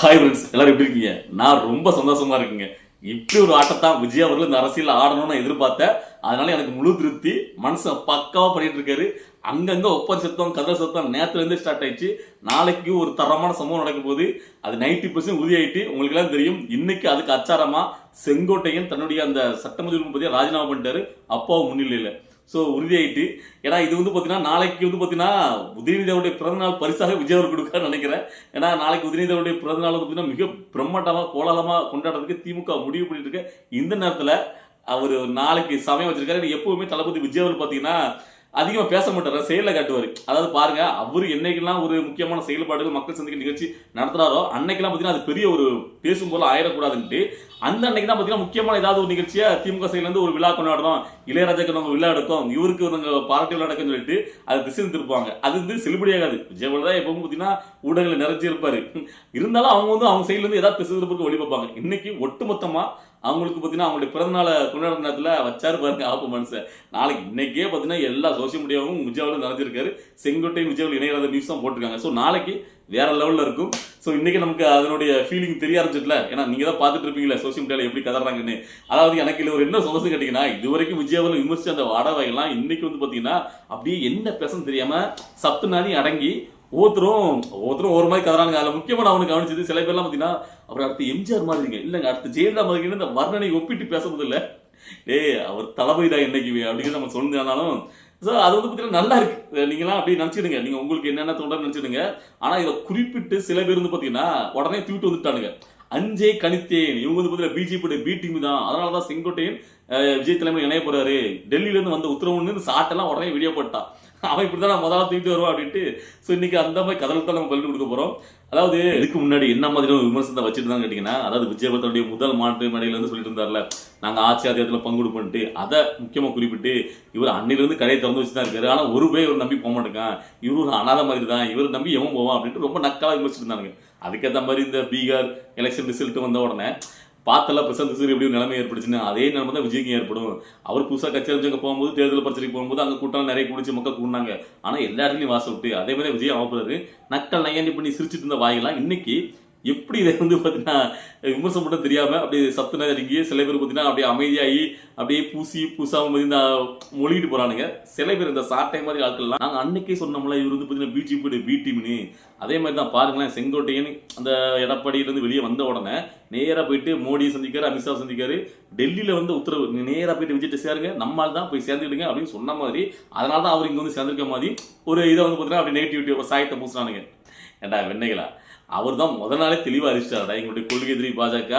Hi friends எல்லாரும் எப்படி இருக்கீங்க? நான் ரொம்ப சந்தோஷமா இருக்கேங்க. இப்படி ஒரு ஆட்டத்தான் விஜய் அவர்கள் இந்த அரசியல் ஆடணும்னு நான் எதிர்பார்த்தேன். அதனால எனக்கு முழு திருப்தி. மனுஷன் பக்காவா பண்ணிட்டு இருக்காரு. அங்கங்க ஒப்பர் சத்தம் கதை சத்தம் நேத்துல இருந்து ஸ்டார்ட் ஆயிடுச்சு. நாளைக்கு ஒரு தரமான சம்பவம் நடக்க போகுது அது நைன்டி பர்சன்ட் உறுதியாயிட்டு உங்களுக்கு எல்லாம் தெரியும். இன்னைக்கு அதுக்கு அச்சாரமா செங்கோட்டையன் தன்னுடைய அந்த சட்டமன்ற பத்தியா ராஜினாமா பண்ணிட்டாரு. அப்பாவும் முன்னிலையில். ஸோ உறுதியாயிட்டு. ஏன்னா இது வந்து பார்த்தீங்கன்னா நாளைக்கு வந்து பார்த்தீங்கன்னா உதயநிதியோடைய பிறந்தநாள் பரிசாக விஜய் அவர் கொடுக்கான்னு நினைக்கிறேன். ஏன்னா நாளைக்கு உதயநிதியோடைய பிறந்தநாள் வந்து பார்த்தீங்கன்னா மிக பிரம்மாண்டமாக கோலாலமாக கொண்டாடுறதுக்கு திமுக முடிவு பண்ணிட்டு இருக்க. இந்த நேரத்தில் அவர் நாளைக்கு சமயம் வச்சிருக்காரு. எப்பவுமே தளபதி விஜய் அவர் பார்த்தீங்கன்னா அதிகமாக பேச மாட்டார் செயலில் காட்டுவார். அதாவது பாருங்க அவர் என்னைக்கெல்லாம் ஒரு முக்கியமான செயல்பாடுகள் மக்கள் சந்திக்க நிகழ்ச்சி நடத்துறாரோ அன்னைக்கெல்லாம் பார்த்தீங்கன்னா அது பெரிய ஒரு பேசும் போல ஆயிடக்கூடாதுன்ட்டு அந்த அன்னைக்கு தான் பார்த்தீங்கன்னா முக்கியமான ஏதாவது ஒரு நிகழ்ச்சியாக திமுக சைட்லேருந்து ஒரு விழா கொண்டாடுறோம் இளையராஜாக்கு நம்ம விழா எடுக்கும் இவருக்கு நாங்கள் பாராட்டு விழா நடக்குன்னு சொல்லிட்டு அதை திசை திருப்பாங்க அது வந்து செல்லுபடியாகாது விஜயவால் தான் எப்பவும் பார்த்தீங்கன்னா ஊடகங்கள் நிறைஞ்சிருப்பார். இருந்தாலும் அவங்க வந்து அவங்க சைட்லேருந்து ஏதாவது திசை திருப்பதுக்கு வழி பார்ப்பாங்க. இன்னைக்கு ஒட்டுமொத்தமாக அவங்களுக்கு பார்த்தீங்கன்னா அவங்களுடைய பிறந்தநாளை கொண்டாடுற நேரத்தில் வச்சாரு பாருங்க ஆப்பு மனுஷன். நாளைக்கு இன்னைக்கே பார்த்தீங்கன்னா எல்லா சோசியல் மீடியாவும் விஜயாவிலும் நிறைஞ்சிருக்காரு செங்கோட்டை விஜயாவில் இணையராத நியூஸ் தான் போட்டிருக்காங்க. ஸோ நாளைக்கு வேற லெவலில் இருக்கும். ஸோ இன்றைக்கி நமக்கு அதனுடைய ஃபீலிங் தெரிய ஆரம்பிச்சிட்டல ஏன்னா நீங்கள் தான் பார்த்துட்டு இருப்பீங்களா சோசியல் மீடியாவில் எப்படி கதறாங்கன்னு. அதாவது எனக்கு இல்லை ஒரு என்ன சந்தோஷம் கேட்டிங்கன்னா இது வரைக்கும் விஜயாவில் விமர்சித்த அந்த வாடகைலாம் இன்றைக்கி வந்து பார்த்தீங்கன்னா அப்படியே என்ன பேசணும் தெரியாமல் சத்து நாதி அடங்கி ஒவ்வொருத்தரும் ஒவ்வொருத்தரும் ஒரு மாதிரி கதறானுங்க. அதில் முக்கியமாக நான் அவனுக்கு கவனிச்சது சில பேர்லாம் பார்த்தீங்கன்னா அப்புறம் அடுத்து எம்ஜிஆர் மாதிரிங்க இல்லைங்க அடுத்து ஜெயலலிதா மாதிரி இந்த வர்ணனை ஒப்பிட்டு பேசுறது இல்லை ஏய் அவர் தளபதி தான் என்னைக்கு அப்படின்னு நம்ம சொன்னாலும் ஸோ அது வந்து பார்த்தீங்கன்னா நல்லா இருக்கு. நீங்களாம் அப்படி நினச்சிடுங்க. நீங்கள் உங்களுக்கு என்னென்ன தோன்றன்னு நினச்சிடுங்க. ஆனால் இதை குறிப்பிட்டு சில பேர் வந்து பார்த்தீங்கன்னா உடனே தூக்கிட்டு வந்துட்டானுங்க. அஞ்சே கணித்தேன். இவங்க வந்து பார்த்தீங்கன்னா பிஜேபியோட பி டீம் தான். அதனால தான் செங்கோட்டையன் விஜய் தலைமை இணைய போறாரு. டெல்லியிலேருந்து வந்த உத்தரவுன்னு சாட்டெல்லாம் உடனே வீடியோ போட்டான். அவன் இப்படி தான் முதல்ல தூக்கிட்டு வருவான் அப்படின்ட்டு. ஸோ இன்னைக்கு அந்த மாதிரி கதல் தான் நம்ம பதில் கொடுக்க போகிறோம் அதாவது இதுக்கு முன்னாடி என்ன மாதிரி ஒரு விமர்சனத்தை வச்சுட்டு தான் கேட்டிங்கன்னா அதாவது விஜயபத்தனுடைய முதல் மாற்று மேடையில் இருந்து சொல்லிட்டு இருந்தார்ல நாங்கள் ஆட்சி அதிகாரத்தில் பங்குடுப்போன்ட்டு அதை முக்கியமாக குறிப்பிட்டு இவர் அன்னிலிருந்து கடையை திறந்து வச்சு தான் இருக்காரு. ஆனால் ஒரு பேர் இவர் நம்பி போக மாட்டேங்கான். இவரு ஒரு அனாதை மாதிரி தான் இவர் நம்பி எவன் போவான் அப்படின்ட்டு ரொம்ப நக்கலா விமர்சிட்டு இருந்தாங்க அதுக்கேற்ற மாதிரி இந்த பீகார் எலெக்ஷன் ரிசல்ட் வந்த உடனே பார்த்தெல்லாம் பிரசாந்த் கிஷோர் எப்படி ஒரு நிலைமை ஏற்படுச்சுன்னு அதே நிலைமை தான் விஜய்க்கு ஏற்படும். அவர் புதுசாக கட்சி அமைச்சங்க போகும்போது தேர்தல் பிரச்சனைக்கு போகும்போது அங்கே கூட்டம் நிறைய குடிச்சு மக்கள் கூடினாங்க. ஆனால் எல்லா இடத்துலையும் வாசல் விட்டு அதே மாதிரி விஜய் அவப்படுறாரு நக்கல் நையாண்டி பண்ணி சிரிச்சிட்டு இருந்த வாயிலாம் இன்னைக்கு எப்படி இதை வந்து பார்த்தீங்கன்னா விமர்சனம் மட்டும் தெரியாமல் அப்படியே சத்துனா இறங்கி சில பேர் பார்த்தீங்கன்னா அப்படியே அமைதியாகி அப்படியே பூசி பூசாமல் பார்த்தீங்கன்னா மொழிகிட்டு போகிறானுங்க சில பேர் இந்த சாட்டை மாதிரி ஆட்கள்லாம் நாங்கள் அன்னைக்கே சொன்னோம்ல இவர் வந்து பார்த்தீங்கன்னா பிஜேபியோட பி டீம்னு அதே மாதிரி தான் பாருங்களேன் செங்கோட்டையன் அந்த எடப்பாடியிலேருந்து வெளியே வந்த உடனே நேராக போயிட்டு மோடியை சந்திக்காரு அமித்ஷா சந்திக்காரு. டெல்லியில் வந்து உத்தரவு நேராக போயிட்டு விஜய்ட்டு சேருங்க நம்மால் தான் போய் சேர்ந்துக்கிடுங்க அப்படின்னு சொன்ன மாதிரி அதனால தான் அவர் இங்கே வந்து சேர்ந்துருக்க மாதிரி ஒரு இதை வந்து பார்த்தீங்கன்னா அப்படி நெகட்டிவிட்டி சாயத்தை பூசினானுங்க ஏண்டா வெண்ணைகளா? அவர் தான் முத நாளே தெளிவாக அறிவிச்சாரடா எங்களுடைய கொள்கை எதிரி பாஜக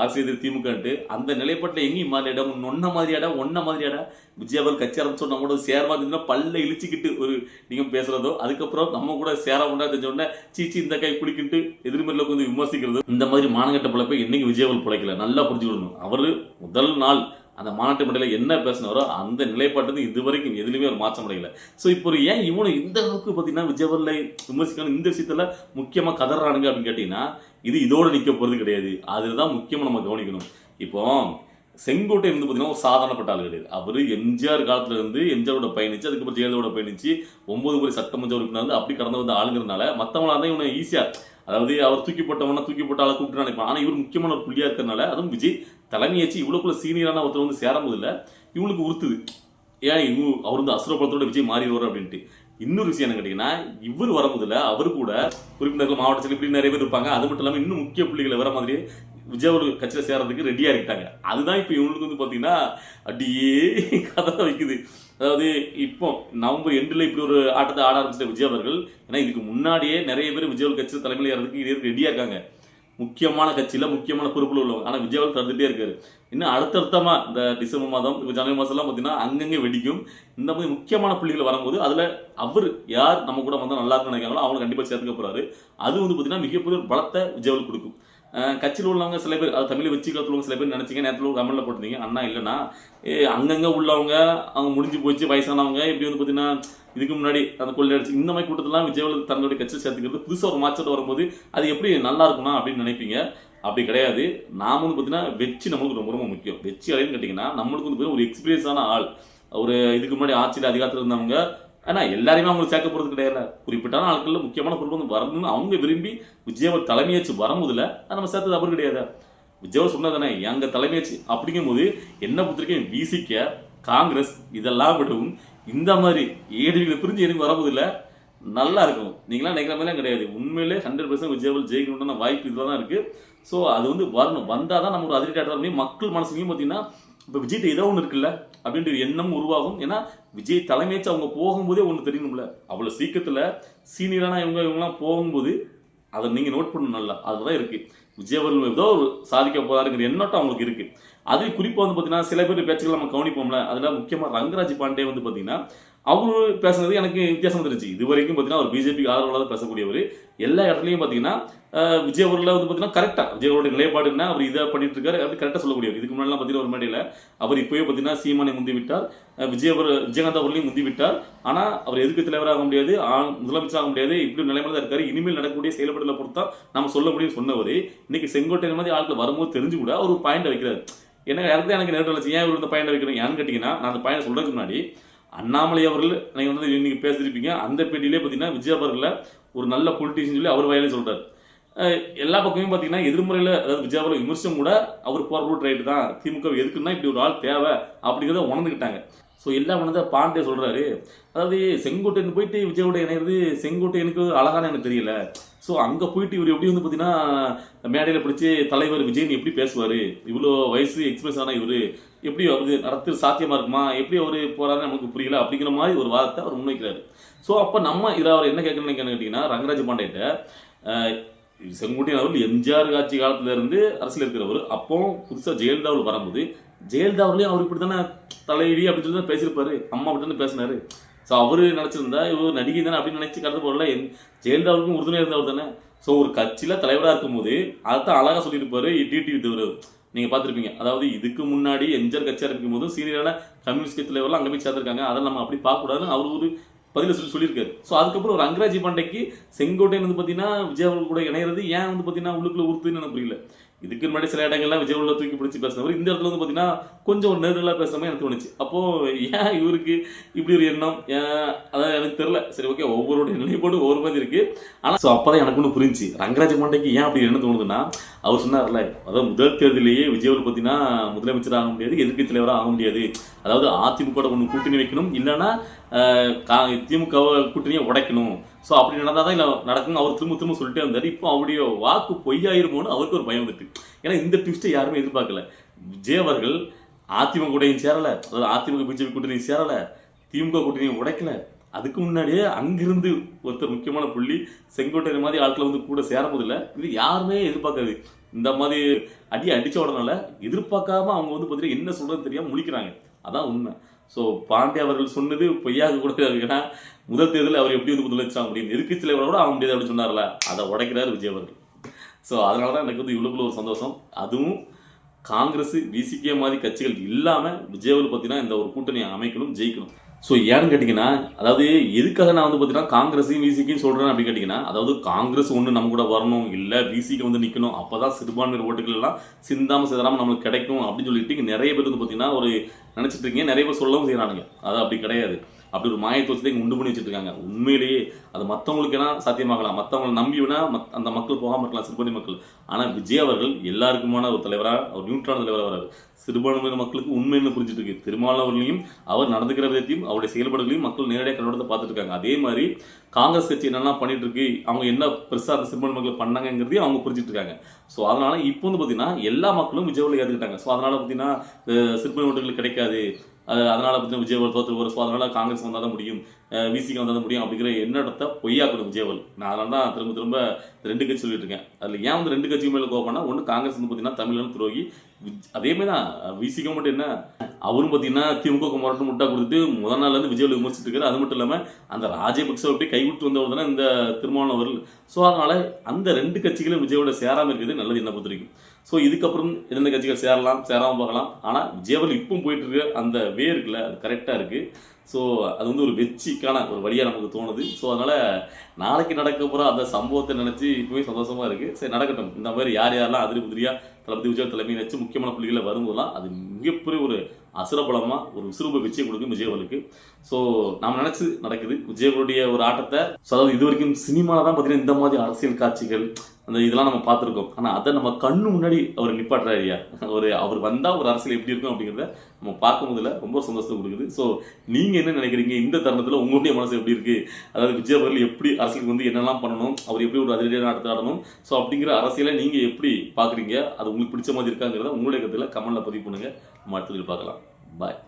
அரசு எதிரி திமுகன்ட்டு. அந்த நிலைப்பட்ட எங்கேயும் மாறி இடம் ஒன்ன மாதிரியாடா? ஒன்ன மாதிரியாடா? இடம் விஜயவர் கட்சி ஆரம்பிச்சோன்னா கூட சேர மாதிரி பல்ல இழிச்சிக்கிட்டு ஒரு நீங்கள் பேசுறதோ அதுக்கப்புறம் நம்ம கூட சேர உண்டா தெரிஞ்ச உடனே சீச்சி இந்த கை குளிக்கிட்டு எதிர்மறையில் கொஞ்சம் விமர்சிக்கிறது. இந்த மாதிரி மானங்கட்ட பிழைப்பை என்னைக்கு விஜயவர் பிழைக்கல? நல்லா புரிஞ்சுக்கணும். அவர் முதல் நாள் அந்த மாநாட்டு மண்டல என்ன பேசினாரோ அந்த நிலைப்பாட்டு இது வரைக்கும் எதுலையுமே ஒரு மாற்றம் அடையல ஸோ இப்போ ஒரு ஏன் இவனு இந்த அளவுக்கு பார்த்தீங்கன்னா விஜயவர்ல விமர்சிக்கணும்? இந்த விஷயத்தில் முக்கியமாக கதறானுங்க அப்படின்னு கேட்டிங்கன்னா இது இதோடு நிற்க போகிறது கிடையாது. அதுதான் முக்கியமாக நம்ம கவனிக்கணும். இப்போ செங்கோட்டை இருந்து பார்த்தீங்கன்னா ஒரு சாதாரணப்பட்ட ஆள் கிடையாது. அவர் எம்ஜிஆர் காலத்துல இருந்து எம்ஜிஆரோட பயணிச்சு அதுக்கப்புறம் ஜெயலலிதாவோட பயணிச்சு ஒன்பது முறை சட்டமன்ற உறுப்பினர் வந்து அப்படி கடந்து வந்த ஆளுங்கிறதுனால மற்றவங்களா இருந்தால் இவனை ஈஸியாக அதாவது அவர் தூக்கி போட்டவன தூக்கி போட்ட ஆளை கூப்பிட்டு நினைப்பான். ஆனால் இவர் முக்கியமான ஒரு புள்ளியாக இருக்கிறனால அதுவும் விஜய் தலைமையாச்சு இவ்வளோக்குள்ள சீனியரான ஒருத்தர் வந்து சேரும்போது இல்லை இவனுக்கு உறுத்துது. ஏன் இவங்க அவர் வந்து அசுரப்படத்தோட விஜய் மாறிடுவார் அப்படின்ட்டு. இன்னொரு விஷயம் என்ன கேட்டீங்கன்னா இவர் வரும்போதுல அவர் கூட உறுப்பினர்கள் மாவட்ட இப்படி நிறைய பேர் இருப்பாங்க. அது மட்டும் இல்லாமல் இன்னும் முக்கிய புள்ளிகளை வர மாதிரி விஜய் ஒரு கட்சியில் சேர்றதுக்கு ரெடியாக இருக்கிட்டாங்க. அதுதான் இப்போ இவங்களுக்கு வந்து பார்த்தீங்கன்னா அப்படியே கதை வைக்குது. அதாவது இப்போ நவம்பர் எண்டில் இப்படி ஒரு ஆட்டத்தை ஆட ஆரம்பிச்சிட்ட விஜய் அவர்கள் ஏன்னா இதுக்கு முன்னாடியே நிறைய பேர் விஜய் கட்சி தலைமையில் ஏறதுக்கு ரெடியாக இருக்காங்க. முக்கியமான கட்சியில் முக்கியமான பொறுப்பில் உள்ளவங்க. ஆனால் விஜய் அவர்கள் தந்துகிட்டே இருக்காரு. இன்னும் அடுத்தடுத்தமாக இந்த டிசம்பர் மாதம் இப்போ ஜனவரி மாதம்லாம் பார்த்தீங்கன்னா அங்கங்கே வெடிக்கும். இந்த மாதிரி முக்கியமான புள்ளிகள் வரும்போது அதில் அவர் யார் நம்ம கூட வந்தால் நல்லா இருக்கும்னு நினைக்கிறாங்களோ அவங்க கண்டிப்பாக சேர்த்துக்க போறாரு. அது வந்து பார்த்தீங்கன்னா மிகப்பெரிய ஒரு பலத்தை விஜய் கொடுக்கும். கட்சியில் உள்ளவங்க சில பேர் அது தமிழ் வச்சு உள்ளவங்க சில பேர் நினச்சிங்க நேரத்தில் கமெண்ட்ல போட்டிருந்தீங்க. அண்ணா இல்லைன்னா ஏ உள்ளவங்க அவங்க முடிஞ்சு போச்சு வயசானவங்க இப்படி வந்து பார்த்தீங்கன்னா இதுக்கு முன்னாடி அந்த கொள்ளை அடிச்சு இந்த மாதிரி கூட்டத்தெல்லாம் விஜய் தன்னுடைய கட்சி சேர்த்துக்கிறது புதுசாக ஒரு மாற்றத்தை வரும்போது அது எப்படி நல்லா இருக்குமா அப்படின்னு நினைப்பீங்க? அப்படி கிடையாது. நாம வந்து பார்த்தீங்கன்னா வெற்றி நம்மளுக்கு ரொம்ப ரொம்ப முக்கியம். வெற்றி அடைன்னு கேட்டிங்கன்னா நம்மளுக்கு வந்து பார்த்தீங்கன்னா ஒரு எக்ஸ்பீரியன்ஸான ஆள். ஒரு இதுக்கு முன்னாடி ஆட்சியில் அதிகாரத்தில் இருந்தவங்க ஆனால் எல்லாரையுமே அவங்களுக்கு சேர்க்க போகிறது கிடையாது. குறிப்பிட்டான ஆட்களில் முக்கியமான குடும்பம் வந்து வரணும்னு அவங்க விரும்பி விஜயவர் தலைமையாச்சு வரும்போதில் அதை நம்ம சேர்த்தது அவர் கிடையாது. விஜயவர் சொன்னதானே எங்க தலைமையாச்சு? அப்படிங்கும்போது என்ன பொறுத்திருக்கேன் விசிக்க காங்கிரஸ் இதெல்லாம் விடவும் இந்த மாதிரி ஏடிகளை பிரிஞ்சு எனக்கு வரும்போதுல நல்லா இருக்கும். நீங்களாம் நினைக்கிற மாதிரிலாம் கிடையாது. உண்மையிலே ஹண்ட்ரட் பர்சன்ட் விஜயவல் ஜெயிக்கணும்னு வாய்ப்பு இதில் தான் இருக்கு. ஸோ அது வந்து வரணும். வந்தால் தான் நம்ம ஒரு அதிர்ச்சி ஆட்டம் மக்கள் மனசுலையும் பார்த்தீங்கன்னா இப்போ விஜய்கிட்ட ஏதோ ஒன்று இருக்குல்ல? அப்படின்ற எண்ணம் உருவாகும். ஏன்னா விஜய் தலைமைச்சு அவங்க போகும்போதே ஒன்று தெரியணும்ல. அவ்வளோ சீக்கிரத்தில் சீனியரான இவங்க இவங்கலாம் போகும்போது அதை நீங்கள் நோட் பண்ணணும் நல்லா. அதுதான் இருக்கு. விஜய் அவர்கள் ஏதோ ஒரு சாதிக்க போகிறாருங்கிற எண்ணோட்டம் அவங்களுக்கு இருக்கு. அது குறிப்பாக வந்து பார்த்தீங்கன்னா சில பேர் பேச்சுகள் நம்ம கவனிப்போம்ல. அதில் முக்கியமாக ரங்கராஜ் பாண்டே வந்து பார்த்தீங்கன்னா அவரு பேசுனது எனக்கு வித்தியாசம் தெரிஞ்சு இது வரைக்கும் பார்த்தீங்கன்னா அவர் பிஜேபிக்கு ஆதரவாக தான் பேசக்கூடியவர். எல்லா இடத்துலையும் பார்த்தீங்கன்னா விஜயபுரில் விஜய் அவர்களை வந்து பார்த்தீங்கன்னா கரெக்டாக விஜய் அவருடைய நிலைப்பாடு என்ன அவர் இதை பண்ணிட்டு இருக்காரு அப்படி கரெக்டாக சொல்லக்கூடியவர். இதுக்கு முன்னாடிலாம் பார்த்தீங்கன்னா ஒரு மேடையில் அவர் இப்போயே பார்த்தீங்கன்னா சீமானை முந்தி விட்டார். அஹ், விஜய் அவர் விஜயகாந்த் அவர்களையும் முந்தி விட்டார். ஆனால் அவர் எதுக்கு தலைவராக முடியாது முதலமைச்சராக முடியாது இப்படி ஒரு நிலைமையில தான் இருக்காரு. இனிமேல் நடக்கக்கூடிய செயல்பாடுகளை பொறுத்தா நம்ம சொல்ல முடியும் சொன்னவர். இன்னைக்கு செங்கோட்டை மாதிரி ஆட்கள் வரும்போது தெரிஞ்சு கூட அவர் பாயிண்ட் வைக்கிறார். எனக்கு இடத்துல எனக்கு நேரில் ஏன் இவர் இந்த பாயிண்ட் வைக்கிறேன் ஏன்னு கேட்டிங்கன்னா நான் அந்த பாயிண்ட் சொல்கிறதுக்கு முன்னாடி அண்ணாமலை அவர்கள் நீங்கள் வந்து இன்னைக்கு பேசியிருப்பீங்க. அந்த பேட்டியிலே பார்த்தீங்கன்னா விஜய் அவர்களை ஒரு நல்ல பொலிட்டிஷியன் சொல்லி அவர் வயலே சொல்கிறார் எல்லா பக்கமும் பார்த்தீங்கன்னா எதிர்முறையில் அதாவது விஜய் விமர்சனம் கூட அவர் போகிற ரூட் ரைட்டு தான். திமுக எதுக்குன்னா இப்படி ஒரு ஆள் தேவை அப்படிங்கிறத உணர்ந்துக்கிட்டாங்க ஸோ எல்லாம் உணர்ந்த பாண்டே சொல்கிறாரு அதாவது செங்கோட்டையன் போயிட்டு விஜயோட இணையிறது செங்கோட்டையனுக்கு அழகான எனக்கு தெரியல. ஸோ அங்கே போயிட்டு இவர் எப்படி வந்து பார்த்தீங்கன்னா மேடையில் பிடிச்சி தலைவர் விஜயன் எப்படி பேசுவார்? இவ்வளோ வயசு எக்ஸ்பிரஸ் ஆனால் இவர். எப்படி அவருக்கு நடத்து சாத்தியமாக இருக்குமா? எப்படி அவர் போறாருன்னு நமக்கு புரியல. அப்படிங்கிற மாதிரி ஒரு வாதத்தை அவர் முன்வைக்கிறாரு. ஸோ அப்போ நம்ம இதில் அவர் என்ன கேட்கணும்னு கேட்டீங்கன்னா ரங்கராஜ் பாண்டேட்ட அஹ், செங்கோட்டையன் அவர்கள் எம்ஜிஆர் ஆட்சி காலத்திலேருந்து அரசியல் இருக்கிறவர். அப்போ புதுசாக ஜெயலலிதா வரும்போது ஜெயலலிதா அவர் இப்படி தானே தலைவி அப்படின்னு சொல்லி தான் பேசியிருப்பாரு. அம்மா அப்படி தானே பேசினாரு. ஸோ அவரு நினச்சிருந்தா இவர் நடிகை தானே அப்படின்னு நினச்சி கடந்து போடல என் ஜெயலலிதாவுக்கும் உறுதுணையாக இருந்தவர் தானே. ஸோ ஒரு கட்சியில் தலைவராக இருக்கும்போது அதைத்தான் அழகா சொல்லியிருப்பாரு டிடிவி தவிர. நீங்கள் பார்த்துருப்பீங்க. அதாவது இதுக்கு முன்னாடி எம்ஜிஆர் கட்சியாக இருக்கும் போதும் சீனியரான கம்யூனிஸ்ட் கட்சி தலைவர்லாம் அங்கே போய் சேர்ந்துருக்காங்க. அதை நம்ம அப்படி பார்க்கக்கூடாதுன்னு அவர் ஒரு பதில சொல்லி சொல்லியிருக்காரு. ஸோ அதுக்கப்புறம் ஒரு அங்கராஜி பாண்டைக்கு செங்கோட்டையன் வந்து பார்த்தீங்கன்னா விஜய் அவர்கள் கூட இணையிறது ஏன் வந்து பார்த்தீங்கன்னா உள்ளுக்குள்ள உறுத்துன்னு எனக்கு புரியல. இதுக்கு முன்னாடி சில இடங்கள்ல விஜய் உள்ள தூக்கி பிடிச்சி பேசினவர். இந்த இடத்துல வந்து பார்த்தீங்கன்னா கொஞ்சம் ஒரு நேரில் பேசுற மாதிரி எனக்கு தோணுச்சு. அப்போ ஏன் இவருக்கு இப்படி ஒரு எண்ணம்? அதான் எனக்கு தெரியல. சரி ஓகே ஒவ்வொருடைய நிலைப்பாடு ஒவ்வொரு மாதிரி இருக்கு. ஆனா ஸோ அப்பதான் எனக்கு ஒன்று புரிஞ்சு ரங்கராஜ பாண்டைக்கு ஏன் அப்படி என்ன தோணுதுன்னா அவர் சொன்னார்ல அதாவது முதல் தேர்தலிலேயே விஜய் ஒரு பார்த்தீங்கன்னா முதலமைச்சர் ஆக முடியாது எதிர்க்கட்சி தலைவராக ஆக முடியாது. அதாவது அதிமுக ஒன்று கூட்டணி வைக்கணும். இல்லைன்னா கா- திமுக கூட்டணியை உடைக்கணும். ஸோ அப்படி நடந்தால் தான் இல்லை நடக்கும்னு அவர் திரும்ப திரும்ப சொல்லிட்டே இருந்தார் இப்போ அவருடைய வாக்கு பொய்யாயிருமோன்னு அவருக்கு ஒரு பயம் வந்துட்டு. ஏன்னா இந்த ட்விஸ்ட்டை யாருமே எதிர்பார்க்கல. விஜய் அவர்கள் அதிமுக கூட்டணியும் சேரலை. அதாவது அதிமுக பிஜேபி கூட்டணியும் சேரலை. திமுக கூட்டணியும் உடைக்கல. அதுக்கு முன்னாடியே அங்கிருந்து ஒருத்தர் முக்கியமான புள்ளி செங்கோட்டையன் மாதிரி ஆட்களை வந்து கூட சேரும்போதில்ல. இது யாருமே எதிர்பார்க்காது இந்த மாதிரி அடி அடித்த உடனால எதிர்பார்க்காம அவங்க வந்து பார்த்தீங்கன்னா என்ன சொல்கிறது தெரியாமல் முழிக்கிறாங்க. அதான் உண்மை. ஸோ பாண்டே அவர்கள் சொன்னது பொய்யாக கூட ஏன்னா முதல் தேர்தலில் அவர் எப்படி வந்து முதலமைச்சர் அப்படின்னு முடியும் எதிர்க்கட்சி தலைவரோட ஆக முடியாது அப்படின்னு சொன்னார்ல. அதை உடைக்கிறார் விஜய் அவர்கள். ஸோ அதனால தான் எனக்கு வந்து இவ்வளோக்குள்ள ஒரு சந்தோஷம். அதுவும் காங்கிரஸ் விசிகே மாதிரி கட்சிகள் இல்லாமல் விஜய் அவர்கள் பார்த்தீங்கன்னா இந்த ஒரு கூட்டணியை அமைக்கணும் ஜெயிக்கணும். ஸோ ஏன்னு கேட்டிங்கன்னா அதாவது எதுக்காக நான் வந்து பார்த்தீங்கன்னா காங்கிரஸையும் விசிக்கையும் சொல்கிறேன் அப்படின்னு கேட்டிங்கன்னா அதாவது காங்கிரஸ் ஒன்று நம்ம கூட வரணும் இல்லை விசிக்கு வந்து நிற்கணும் அப்போ தான் சிறுபான்மையினர் ஓட்டுகள் எல்லாம் சிந்தாமல் சிதறாமல் நம்மளுக்கு கிடைக்கும் அப்படின்னு சொல்லிட்டு நிறைய பேர் வந்து பார்த்தீங்கன்னா ஒரு நினச்சிட்டு இருக்கீங்க. நிறைய பேர் சொல்லவும் செய்கிறானுங்க அது அப்படி கிடையாது. அப்படி ஒரு மாயத்துவத்தை இங்கே உண்டு பண்ணி வச்சுருக்காங்க. உண்மையிலேயே அது மற்றவங்களுக்கு வேணா சாத்தியமாகலாம். மற்றவங்களை நம்பி வேணா மத்- அந்த மக்கள் போகாமல் இருக்கலாம் சிறுபான்மை மக்கள். ஆனால் விஜய் அவர்கள் எல்லாருக்குமான ஒரு தலைவராக ஒரு நியூட்ரான தலைவராக வராரு சிறுபான்மையின மக்களுக்கு உண்மைன்னு புரிஞ்சுட்டு இருக்கு? திருமாவளவர்களையும் அவர் நடந்துக்கிற விதத்தையும் அவருடைய செயல்பாடுகளையும் மக்கள் நேரடியாக கண்ணோட்டத்தை பார்த்துட்டு இருக்காங்க. அதே மாதிரி காங்கிரஸ் கட்சி என்னென்ன பண்ணிட்டு இருக்கு அவங்க என்ன பெருசாக அந்த சிறுபான்மை மக்கள் பண்ணாங்கங்கிறதையும் அவங்க புரிஞ்சுட்டு இருக்காங்க. ஸோ அதனால இப்போ வந்து பார்த்தீங்கன்னா எல்லா மக்களும் விஜய் ஏற்றுக்கிட்டாங்க ஸோ அதனால பார்த்தீங்கன்னா அஹ், சிறுபான்மை ஓட்டுகள் கிடைக்காது. அது அதனால பார்த்தீங்கன்னா விஜயவல் தோற்று வரும் ஸோ அதனால காங்கிரஸ் வந்தால் தான் முடியும். விசிக்கு வந்தால் தான் முடியும் அப்படிங்கிற எண்ணத்தை பொய்யாக்கணும் விஜயவல் நான் அதனால தான் திரும்ப திரும்ப ரெண்டு கட்சி சொல்லிட்டு இருக்கேன். அதில் ஏன் வந்து ரெண்டு கட்சி மேலே கோபம்னா ஒன்று காங்கிரஸ் வந்து பார்த்தீங்கன்னா தமிழன் துரோகி. அதே மாதிரி தான் விசிக்க மட்டும் என்ன அவரும் பார்த்தீங்கன்னா திமுக மரட்டு முட்டா கொடுத்துட்டு முதல் நாள்ல இருந்து விஜய் விமர்சிட்டு இருக்காரு. அது மட்டும் இல்லாமல் அந்த ராஜபக்ச அப்படியே கைவிட்டு வந்தவர் தானே இந்த திருமாவளவன் அவர்கள் ஸோ அதனால அந்த ரெண்டு கட்சிகளும் விஜயோட சேராமல் இருக்கிறது நல்லது என்ன பொறுத்த வரைக்கும். ஸோ இதுக்கப்புறம் எந்தெந்த கட்சிகள் சேரலாம் சேராமல் பார்க்கலாம். ஆனால் விஜயவல் இப்பவும் போயிட்டு இருக்க அந்த வே இருக்குல்ல அது கரெக்டாக இருக்கு. ஸோ அது வந்து ஒரு வெற்றிக்கான ஒரு வழியாக நமக்கு தோணுது. ஸோ அதனால் நாளைக்கு நடக்க போகிற அந்த சம்பவத்தை நினச்சி இப்போவே சந்தோஷமாக இருக்குது சரி நடக்கட்டும். இந்த மாதிரி யார் யாரெல்லாம் அதிரி புதிரியாக தளபதி விஜய் தலைமையை வச்சு முக்கியமான புள்ளிகளை வரும்போதெல்லாம் அது மிகப்பெரிய ஒரு அசுரபலமாக ஒரு விசுரூப வெற்றியை கொடுக்கும் விஜயவலுக்கு ஸோ நாம் நினச்சி நடக்குது. விஜயவருடைய ஒரு ஆட்டத்தை ஸோ அதாவது இது வரைக்கும் சினிமாவில் தான் பார்த்தீங்கன்னா இந்த மாதிரி அரசியல் காட்சிகள் அந்த இதெல்லாம் நம்ம பார்த்துருக்கோம். ஆனால் அதை நம்ம கண்ணு முன்னாடி அவர் நிப்பாட்டுறாரு ஐயா ஒரு அவர் வந்தால் ஒரு அரசியல் எப்படி இருக்கும் அப்படிங்கிறத நம்ம பார்க்கும்போதுல ரொம்ப சந்தோஷத்தை கொடுக்குது. ஸோ நீங்கள் என்ன நினைக்கிறீங்க? இந்த தருணத்தில் உங்களுடைய மனசு எப்படி இருக்குது அதாவது விஜய் அவர்கள் எப்படி அரசியலுக்கு வந்து என்னெல்லாம் பண்ணணும்? அவர் எப்படி ஒரு அதிரடியாக நடத்த ஆடணும்? ஸோ அப்படிங்கிற அரசியலை நீங்கள் எப்படி பார்க்குறீங்க? அது உங்களுக்கு பிடிச்ச மாதிரி இருக்காங்கிறத உங்களுடைய கருத்தில் கமெண்ட்ல பதிவு பண்ணுங்கள் நம்ம அடுத்ததில் பார்க்கலாம். பாய்